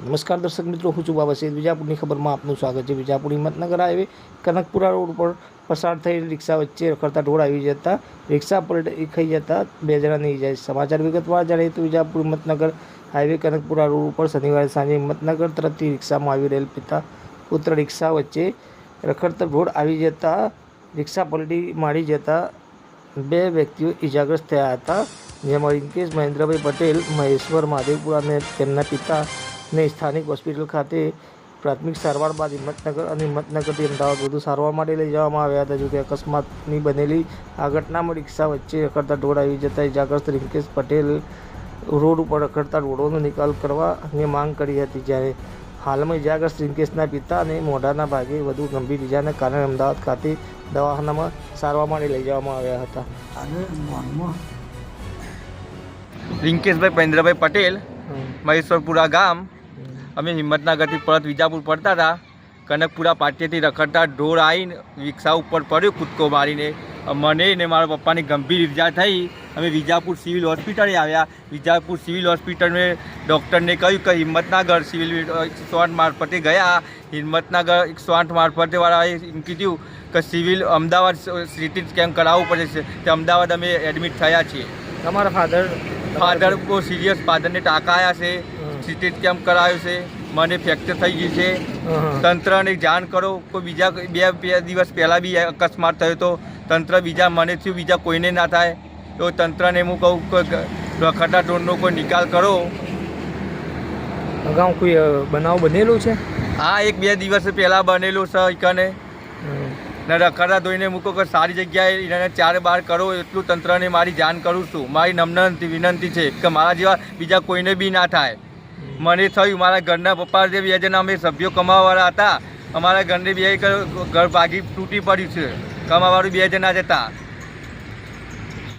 નમસ્કાર દર્શક મિત્રો, હું છું બાબા સૈદ વિજાપુરની ખબરમાં આપનું સ્વાગત છે. વિજાપુર હિંમતનગર હાઈવે, કનકપુરા રોડ પર પસાર થઈ રિક્ષા વચ્ચે રખડતા ઢોળ આવી જતા રિક્ષા પલટી ખાઈ જતા બે નહીં જાય સમાચાર વિગતવાર જાણીએ તો વિજાપુર હિંમતનગર હાઈવે, કનકપુરા રોડ ઉપર શનિવારે સાંજે હિંમતનગર તરફથી રિક્ષામાં આવી રહેલ પિતા પુત્ર રિક્ષા વચ્ચે રખડતા ઢોળ આવી જતા રિક્ષા પલટી મારી જતા બે વ્યક્તિઓ ઈજાગ્રસ્ત થયા હતા. જેમાં રિંકેશ મહેન્દ્રભાઈ પટેલ, મહેશ્વર, મહાદેવપુરા અને તેમના પિતાને સ્થાનિક હોસ્પિટલ ખાતે પ્રાથમિક સારવાર બાદ હિંમતનગર અને હિંમતનગરથી અમદાવાદ વધુ સારવાર માટે લઈ જવામાં આવ્યા હતા જોકે અકસ્માતની બનેલી આ ઘટનામાં રિક્ષા વચ્ચે રખડતા ઢોળ આવી જતા ઇજાગ્રસ્ત રિંકેશ પટેલ રોડ ઉપર રખડતા ઢોળોનો નિકાલ કરવાની માંગ કરી હતી જ્યારે હાલમાં ઇજાગ્રસ્ત રિંકેશના પિતા અને મોઢાના ભાગે વધુ ગંભીર ઇજાને કારણે અમદાવાદ ખાતે દવાખાનામાં સારવાર માટે લઈ જવામાં આવ્યા હતા. રિંકેશભાઈ પૈન્દ્રભાઈ પટેલ મહેશ્વરપુરા ગામ. અમે હિંમતનગરથી પરત વિજાપુર પડતા હતા. કનકપુરા પાટીએથી રખડતા ઢોર આવીને રિક્ષા ઉપર પડ્યો કૂદકો મારીને. મને ને મારા પપ્પાની ગંભીર ઇજા થઈ. અમે વિજાપુર સિવિલ હોસ્પિટલે આવ્યા. વિજાપુર સિવિલ હોસ્પિટલને ડૉક્ટરને કહ્યું કે હિંમતનગર સિવિલ એકસો આઠ મારફતે ગયા. હિંમતનગર એકસો આઠ મારફતેવાળાએ એમ કીધું કે સિવિલ અમદાવાદ સિટી સ્કેન કરાવવું પડે છે. તે અમદાવાદ અમે એડમિટ થયા છીએ. તમારા ફાધર ફાધર બહુ સિરિયસ ફાધરને ટાંકા આવ્યા છે. સિટી કેમ કરાયું છે? મને ફ્રેક્ચર થઈ ગયું છે. તંત્રને જાણ કરો. કોઈ બીજા બે બે દિવસ પહેલાં બી અકસ્માત થયો તો તંત્ર બીજા મને થયું બીજા કોઈને ના થાય. તો તંત્રને હું કહું કે રખડતા ઢોરનો કોઈ નિકાલ કરો. અગાઉ કોઈ બનાવ બનેલો છે? હા એક બે દિવસ પહેલાં બનેલું છે એકને ને રખડતા ધોઈને મૂકો કે સારી જગ્યાએ એને ચાર બાર કરો એટલું તંત્રને મારી જાણ કરું છું. મારી નમ્ર વિનંતી છે કે મારા જેવા બીજા કોઈને બી ના થાય. મને થયું, મારા ઘરના પપ્પા જે બે જણા અમે સભ્યો કમાવાવાળા હતા, અમારા ઘરને બે ઘર ભાગી તૂટી પડ્યું છે. કમાવાળું બે જણા જ હતા.